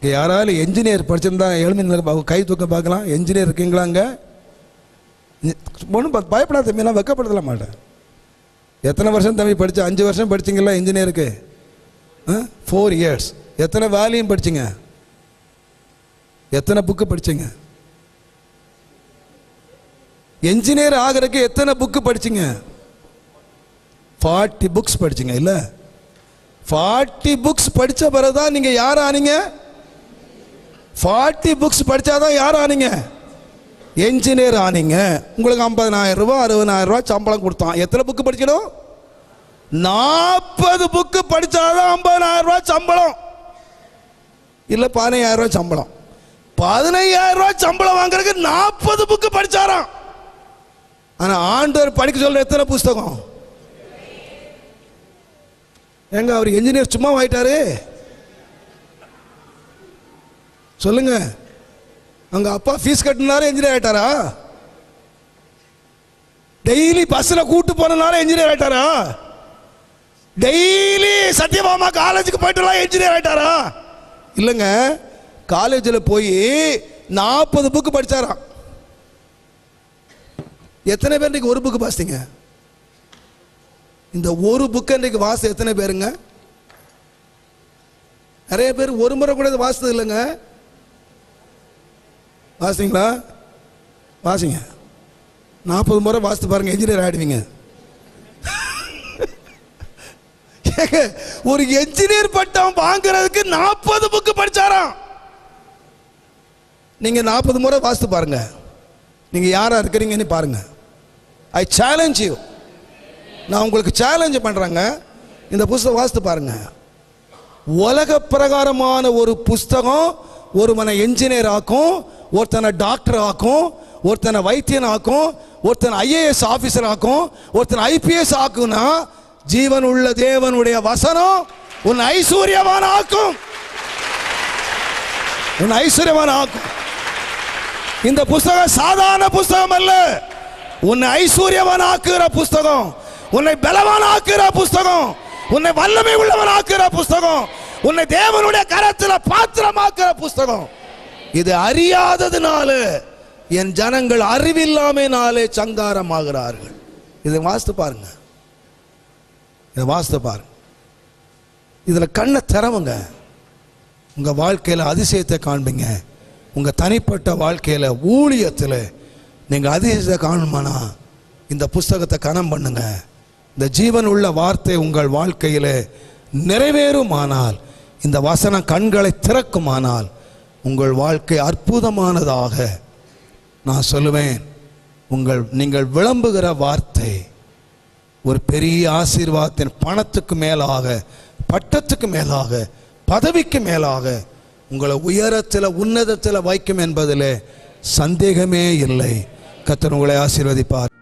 இங்கே யாராலும் என்ஜினியர் படிச்சிருந்தா எழுமின் கை தூக்க பார்க்கலாம். என்ஜினியர் இருக்கீங்களாங்க? ஒன்றும் பயப்படாத தம்பி நான் வெக்கப்படுத்தல மாட்டேன். எத்தனை வருஷம் தம்பி படிச்ச அஞ்சு வருஷம் படிச்சிங்களா இன்ஜினியருக்கு ஃபோர் இயர்ஸ் எத்தனை வேலையும் படிச்சிங்க? எத்தனை புக்கு படிச்சிங்க? என்ஜினியர் ஆகிறதுக்கு எத்தனை புக்கு படிச்சிங்க? ஃபார்ட்டி புக்ஸ் படிச்சிங்க இல்லை? ஃபார்ட்டி புக்ஸ் படித்த பிறகு தான் நீங்கள் யார் ஆனீங்க? ஃபார்ட்டி புக்ஸ் படித்தாதான் யார் ஆனீங்க? என்ஜினியர் ஆனீங்க. உங்களுக்கு ஐம்பதனாயிரம் ரூபா அறுபதாயிரம் ரூபா சம்பளம் கொடுத்தான். எத்தனை புக்கு படிக்கணும்? நாற்பது புக்கு படித்தாதான் ஐம்பதனாயிரம் ரூபா சம்பளம். இல்லை பதினையாயிரம் ரூபா சம்பளம். பதினையாயிரம் ரூபா சம்பளம் வாங்குறதுக்கு நாற்பது புக்கு படித்தாராம் ஆனால் ஆண்டவர் படிக்க சொல்ற எத்தனை புஸ்தகம்? ஏங்க அவர் என்ஜினியர் சும்மா ஆயிட்டாரு. சொல்லுங்க. அவங்க அப்பா ஃபீஸ் கட்டினாரு என்ஜினியர் ஆயிட்டாரா? டெய்லி பஸ்ல கூட்டு போனனால என்ஜினியர் ஆயிட்டாரா? டெய்லி சத்யபாமா காலேஜுக்கு போயிட்டுலாம் என்ஜினியர் ஆயிட்டாரா? இல்லைங்க. காலேஜில் போய் நாற்பது புக்கு படித்தாராம் எத்தனை பேர் இன்னைக்கு ஒரு புக்கு வாசித்தீங்க? இந்த ஒரு புக்கு இன்றைக்கு வாச எத்தனை பேருங்க? நிறைய பேர் ஒரு முறை கூட வாசித்தது இல்லைங்க. வாசிங்களா வாசிங்க. நாற்பது முறை வாசித்து பாருங்க என்ஜினியர் ஆயிடுவீங்க. ஒரு என்ஜினியர் பட்டம் வாங்குறதுக்கு நாற்பது புக்கு படிச்சாராம். நீங்க நாற்பது முறை வாசித்து பாருங்க. நீங்க யாரா இருக்கிறீங்கன்னு பாருங்க. ஐ சேலஞ்ச் யூ நான் உங்களுக்கு சேலஞ்ச் பண்றேங்க. இந்த புஸ்தகம் வாசித்து பாருங்க. உலக பிரகாரமான ஒரு புஸ்தகம் ஒருவனை என்ஜினியர் ஆக்கும் ஒருத்தனை டாக்டர் ஆக்கும் ஒருத்தனை வைத்தியன் ஆக்கும் ஒருத்தனை ஐஏஎஸ் ஆஃபீஸர் ஆக்கும் ஒருத்தனை ஐபிஎஸ் ஆக்கும்னா ஜீவன் உள்ள தேவனுடைய வசனம் உன் ஐஸ்வர்யவான் ஆக்கும். உன் ஐஸ்வர்யவான் ஆக்கும். இந்த புஸ்தகம் சாதாரண புஸ்தகம் அல்ல. உன்னை ஐஸ்வர்யவான் ஆக்குகிற புஸ்தகம் உன்னை பலவான் ஆக்குகிற புஸ்தகம் உன்னை வல்லமை உள்ளவன் ஆக்குகிற புஸ்தகம் உன்னை தேவனுடைய கரத்தில் பாத்திரமாக்குற புஸ்தகம். இது அறியாததுனால என் ஜனங்கள் அறிவில்லாமைனாலே சங்காரமாகிறார்கள். இதை வாசித்து பாருங்க. இதை வாசித்து பாருங்க. இதில் கண்ணை திறவுங்க. உங்கள் வாழ்க்கையில் அதிசயத்தை காண்பீங்க. உங்கள் தனிப்பட்ட வாழ்க்கையில் ஊழியத்தில் நீங்கள் அதிசயத்தை காணுமானா? இந்த புஸ்தகத்தை கணம் பண்ணுங்க. இந்த ஜீவன் உள்ள வார்த்தை உங்கள் வாழ்க்கையில் நிறைவேறுமானால் இந்த வசனம் கண்களை திறக்குமானால் உங்கள் வாழ்க்கை அற்புதமானதாக நான் சொல்லுவேன். உங்கள் நீங்கள் விளம்புகிற வார்த்தை ஒரு பெரிய ஆசீர்வாதத்தின் பணத்துக்கு மேலாக பட்டத்துக்கு மேலாக பதவிக்கு மேலாக உங்களை உயரத்தில் உன்னதத்தில் வைக்கும் என்பதில் சந்தேகமே இல்லை. கத்தன் உங்களை ஆசீர்வதிப்பார்.